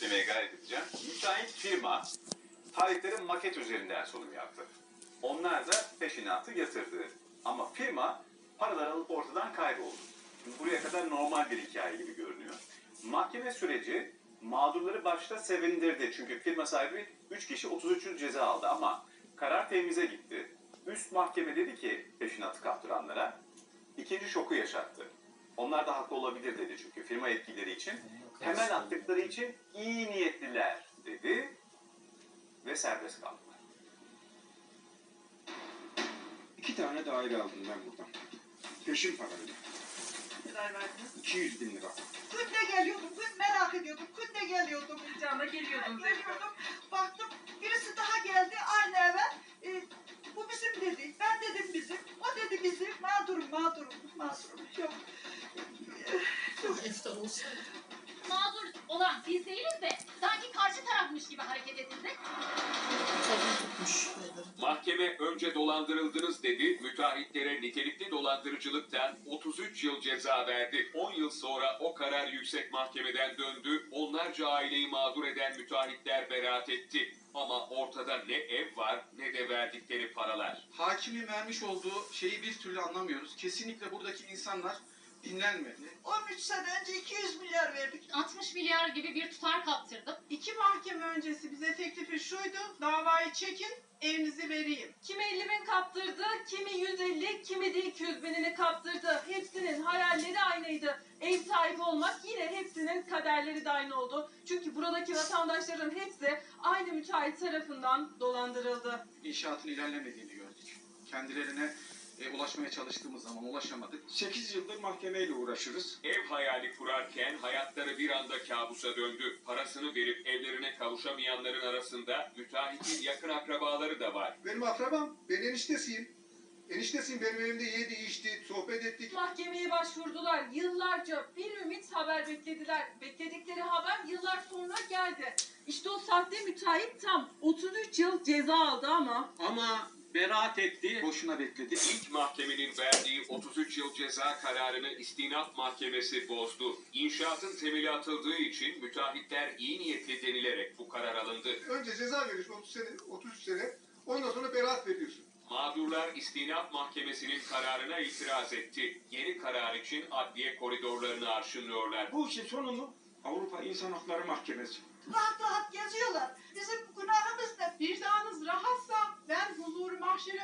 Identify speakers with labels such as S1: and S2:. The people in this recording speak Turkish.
S1: özetlemeye gayret edeceğim. Müteahhit firma tarihlerin maket üzerinden sunum yaptı. Onlar da peşinatı yatırdı. Ama firma paralar alıp ortadan kayboldu. Şimdi buraya kadar normal bir hikaye gibi görünüyor. Mahkeme süreci mağdurları başta sevindirdi. Çünkü firma sahibi 3 kişi 33 yıl ceza aldı ama karar temize gitti. Üst mahkeme dedi ki peşinatı kaptıranlara ikinci şoku yaşattı. Onlar da haklı olabilir dedi çünkü firma etkileri için hemen attıkları için iyi niyetliler dedi ve serbest kaldılar.
S2: İki tane daire aldım ben buradan. Peşin parayla.
S3: Ne kadar verdiniz?
S2: 200 bin lira.
S3: Künde geliyordum, kün merak ediyordum, künde geliyordum.
S4: Canla geliyordun
S3: Geliyordum, baktım birisi daha geldi aynı eve. E, bu bizim dedi, ben dedim bizim, o dedi bizim. Mağdurum, mağdurum, mağdurum. Yok.
S5: Olsun.
S6: mağdur olan biz değiliz de sanki karşı tarafmış gibi hareket
S5: beyleri.
S7: Mahkeme önce dolandırıldınız dedi, müteahhitlere nitelikli dolandırıcılıktan 33 yıl ceza verdi. 10 yıl sonra o karar yüksek mahkemeden döndü, onlarca aileyi mağdur eden müteahhitler beraat etti. Ama ortada ne ev var ne de verdikleri paralar.
S8: hakimin vermiş olduğu şeyi bir türlü anlamıyoruz. Kesinlikle buradaki insanlar dinlenmedi.
S3: 13 sene önce 200 milyar verdik.
S6: 60 milyar gibi bir tutar kaptırdım.
S4: İki mahkeme öncesi bize teklifi şuydu. Davayı çekin, evinizi vereyim. Kimi 50 bin kaptırdı, kimi 150, kimi de 200 binini kaptırdı. Hepsinin hayalleri aynıydı. Ev sahibi olmak yine hepsinin kaderleri de aynı oldu. Çünkü buradaki vatandaşların hepsi aynı müteahhit tarafından dolandırıldı.
S8: İnşaatın ilerlemediğini gördük. Kendilerine e, ulaşmaya çalıştığımız zaman ulaşamadık.
S2: 8 yıldır mahkemeyle uğraşırız.
S7: Ev hayali kurarken hayatları bir anda kabusa döndü. Parasını verip evlerine kavuşamayanların arasında müteahhitin yakın akrabaları da var.
S9: Benim akrabam, ben eniştesiyim. Eniştesiyim, benim evimde yedi, içti, sohbet ettik.
S4: Mahkemeye başvurdular. Yıllarca bir ümit haber beklediler. Bekledikleri haber yıllar sonra geldi. İşte o sahte müteahhit tam 33 yıl ceza aldı ama
S2: Ama beraat etti. Boşuna bekledi.
S7: İlk mahkemenin verdiği 33 yıl ceza kararını istinaf mahkemesi bozdu. İnşaatın temeli atıldığı için müteahhitler iyi niyetli denilerek bu karar alındı.
S9: Önce ceza veriyorsun 30 sene, 33 sene. Ondan sonra beraat veriyorsun.
S7: Mağdurlar istinaf mahkemesinin kararına itiraz etti. Yeni karar için adliye koridorlarını arşınlıyorlar.
S2: Bu işin sonu mu? Avrupa İnsan Hakları Mahkemesi.
S3: Rahat rahat geziyorlar. Bizim günahımız ne?
S4: vicdanınız rahatsa ben huzuru mahşere